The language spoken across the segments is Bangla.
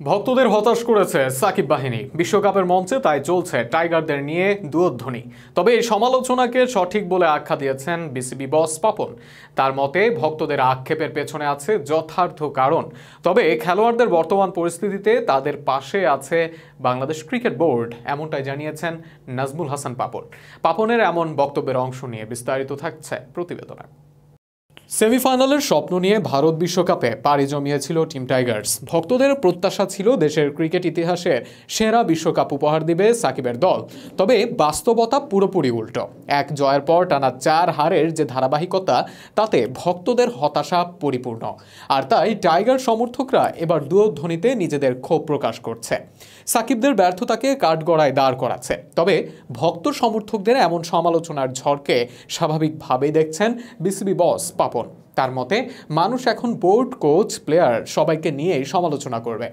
ভক্তদের হতাশ করেছে সাকিব বাহিনী। বিশ্বকাপের মঞ্চে তাই চলছে টাইগারদের নিয়ে দুয়ধ্বনি। তবে এই সমালোচনাকে সঠিক বলে আখ্যা দিয়েছেন বিসিবি বস পাপন। তার মতে, ভক্তদের আক্ষেপের পেছনে আছে যথার্থ কারণ। তবে খেলোয়াড়দের বর্তমান পরিস্থিতিতে তাদের পাশে আছে বাংলাদেশ ক্রিকেট বোর্ড, এমনটাই জানিয়েছেন নাজমুল হাসান পাপন। পাপনের এমন বক্তব্যের অংশ নিয়ে বিস্তারিত থাকছে প্রতিবেদনে। সেমিফাইনালের স্বপ্ন নিয়ে ভারত বিশ্বকাপে পাড়ি জমিয়েছিল টিম টাইগার্স। ভক্তদের প্রত্যাশা ছিল দেশের ক্রিকেট ইতিহাসের সেরা বিশ্বকাপ উপহার দিবে সাকিবের দল। তবে বাস্তবতা পুরোপুরি উল্টো। এক জয়ের পর টানা চার হারের যে ধারাবাহিকতা, তাতে ভক্তদের হতাশা পরিপূর্ণ। আর তাই টাইগার সমর্থকরা এবার দুধ্বনিতে নিজেদের ক্ষোভ প্রকাশ করছে। সাকিবদের ব্যর্থতাকে কাঠগড়ায় দাঁড় করাচ্ছে। তবে ভক্ত সমর্থকদের এমন সমালোচনার ঝড়কে স্বাভাবিকভাবেই দেখছেন বিসিবি বস পাপন তার মতে, মানুষ এখন বোর্ড কোচ, প্লেয়ার সবাইকে নিয়েই সমালোচনা করবে।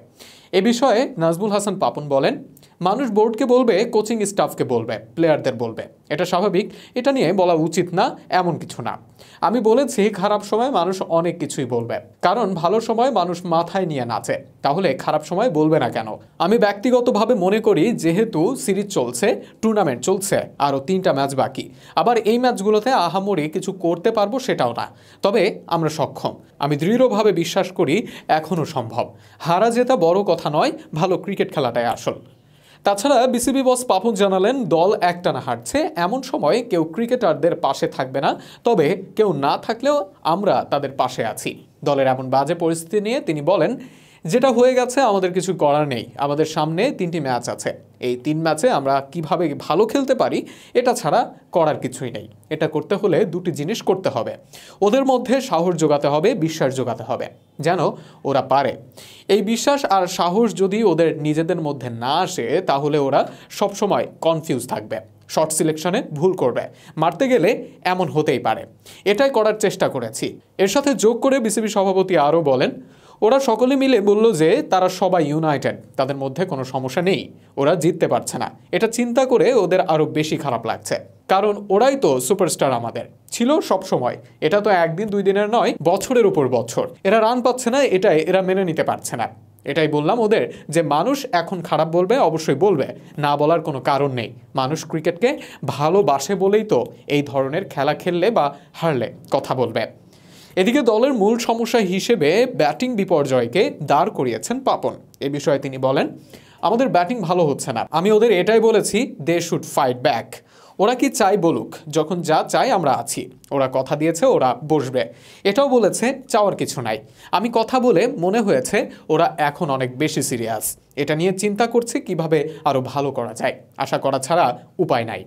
এ বিষয়ে নাজমুল হাসান পাপন বলেন, মানুষ বোর্ডকে বলবে, কোচিং স্টাফকে বলবে, প্লেয়ারদের বলবে। এটা স্বাভাবিক, এটা নিয়ে বলা উচিত না, এমন কিছু না। আমি বলেছি, খারাপ সময় মানুষ অনেক কিছুই বলবে। কারণ ভালো সময় মানুষ মাথায় নিয়ে নাচে। তাহলে খারাপ সময় বলবে না কেন? আমি ব্যক্তিগতভাবে মনে করি, যেহেতু সিরিজ চলছে, টুর্নামেন্ট চলছে, আরও তিনটা ম্যাচ বাকি। আবার এই ম্যাচগুলোতে আহামরি কিছু করতে পারব সেটাও না। তবে আমরা সক্ষম। আমি দৃঢ়ভাবে বিশ্বাস করি এখনও সম্ভব। হারা জেতা বড় কথা নয়, ভালো ক্রিকেট খেলাটাই আসল। তাছাড়া বিসিবি বস পাপন জানালেন, দল একটানা হারছে, এমন সময় কেউ ক্রিকেটারদের পাশে থাকবে না, তবে কেউ না থাকলেও আমরা তাদের পাশে আছি। দলের এমন বাজে পরিস্থিতি নিয়ে তিনি বলেন যেটা হয়ে গেছে, আমাদের কিছু করার নেই। আমাদের সামনে তিনটি ম্যাচ আছে। এই তিন ম্যাচে আমরা কীভাবে ভালো খেলতে পারি, এটা ছাড়া করার কিছুই নেই। এটা করতে হলে দুটি জিনিস করতে হবে। ওদের মধ্যে সাহস যোগাতে হবে, বিশ্বাস যোগাতে হবে, যেন ওরা পারে। এই বিশ্বাস আর সাহস যদি ওদের নিজেদের মধ্যে না আসে, তাহলে ওরা সবসময় কনফিউজ থাকবে শর্ট সিলেকশনে ভুল করবে। মারতে গেলে এমন হতেই পারে। এটাই করার চেষ্টা করেছি। এর সাথে যোগ করে বিসিবি সভাপতি আরও বলেন ওরা সকলে মিলে বলল যে তারা সবাই ইউনাইটেড, তাদের মধ্যে কোনো সমস্যা নেই, ওরা জিততে পারছে না। এটা চিন্তা করে ওদের আরও বেশি খারাপ লাগছে। কারণ ওরাই তো সুপারস্টার আমাদের, ছিল সব সময়। এটা তো একদিন, দুই দিনের নয়, বছরের উপর বছর। এরা রান পাচ্ছে না, এটাই এরা মেনে নিতে পারছে না। এটাই বললাম ওদের যে মানুষ এখন খারাপ বলবে, অবশ্যই বলবে। না বলার কোনো কারণ নেই। মানুষ ক্রিকেটকে ভালোবাসে বলেই তো এই ধরনের খেলা খেললে বা হারলে কথা বলবে। এদিকে দলের মূল সমস্যা হিসেবে ব্যাটিং বিপর্যয়কে দাঁড় করিয়েছেন পাপন। এ বিষয়ে তিনি বলেন, আমাদের ব্যাটিং ভালো হচ্ছে না। আমি ওদের এটাই বলেছি দে শুড ফাইট ব্যাক ওরা কি চাই বলুক, যখন যা চাই আমরা আছি। ওরা কথা দিয়েছে, ওরা বসবে। এটাও বলেছে, চাওয়ার কিছু নাই। আমি কথা বলে মনে হয়েছে, ওরা এখন অনেক বেশি সিরিয়াস। এটা নিয়ে চিন্তা করছে কীভাবে আরও ভালো করা যায়। আশা করা ছাড়া উপায় নাই।